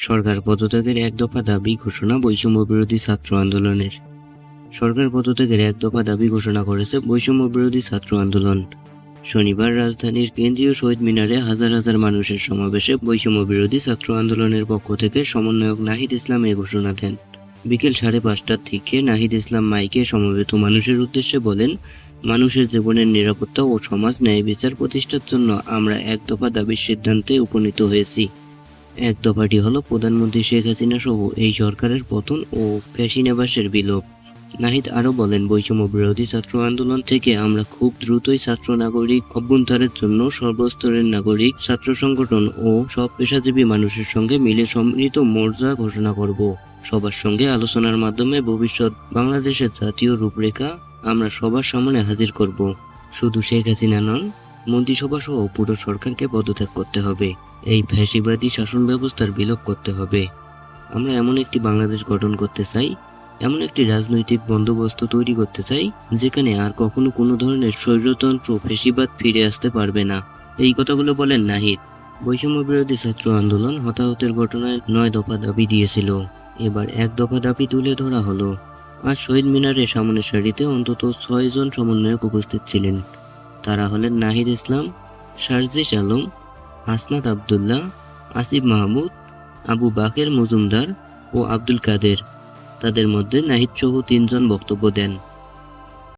সরকার পদত্যাগের এক দফা দাবি ঘোষণা বৈষম্য বিরোধী ছাত্র আন্দোলনের। সরকার পদত্যাগের এক দফা দাবি ঘোষণা করেছে বৈষম্য বিরোধী ছাত্র আন্দোলন। শনিবার রাজধানীর কেন্দ্রীয় শহীদ মিনারে হাজার হাজার মানুষের সমাবেশে বৈষম্য বিরোধী ছাত্র আন্দোলনের পক্ষ থেকে সমন্বয়ক নাহিদ ইসলাম এ ঘোষণা দেন। বিকেল সাড়ে পাঁচটার থেকে নাহিদ ইসলাম মাইকে সমবেত মানুষের উদ্দেশ্যে বলেন, মানুষের জীবনের নিরাপত্তা ও সমাজ ন্যায় বিচার প্রতিষ্ঠার জন্য আমরা এক দফা দাবির সিদ্ধান্তে উপনীত হয়েছি। এক দফাটি হলো প্রধানমন্ত্রী শেখ হাসিনা সহ এই সরকারের পতন ও ফ্যাসিনেবাসের বিলোপ। নাহিদ আরও বলেন, বৈষম্য বিরোধী ছাত্র আন্দোলন থেকে আমরা খুব দ্রুতই ছাত্র নাগরিক অভ্যন্তরের জন্য সর্বস্তরের নাগরিক, ছাত্র সংগঠন ও সব পেশাজীবী মানুষের সঙ্গে মিলে সম্মিলিত মোর্চা ঘোষণা করব। সবার সঙ্গে আলোচনার মাধ্যমে ভবিষ্যৎ বাংলাদেশের জাতীয় রূপরেখা আমরা সবার সামনে হাজির করব। শুধু শেখ হাসিনা নন মন্ত্রিসভা সহ পুরো সরকারকে পদত্যাগ করতে হবে। এই ফ্যাসিবাদী শাসন ব্যবস্থার বিলোপ করতে হবে। আমরা এমন একটি বাংলাদেশ গঠন করতে চাই, এমন একটি রাজনৈতিক বন্দোবস্ত তৈরি করতে চাই, যেখানে আর কখনো কোনো ধরনের স্বৈরতন্ত্র ফেসিবাদ ফিরে আসতে পারবে না। এই কথাগুলো বলেন নাহিদ। বৈষম্য বিরোধী ছাত্র আন্দোলন হতাহতের ঘটনায় নয় দফা দাবি দিয়েছিল। এবার এক দফা দাবি তুলে ধরা হলো। আর শহীদ মিনারের সামনের সারিতে অন্তত ছয় জন সমন্বয়ক উপস্থিত ছিলেন। তারা হলেন নাহিদ ইসলাম শারজিস আলম হাসনাত আবদুল্লাহ, আসিফ মাহমুদ, আবু বাকের মজুমদার ও আব্দুল কাদের। তাদের মধ্যে নাহিদ সহ তিনজন বক্তব্য দেন।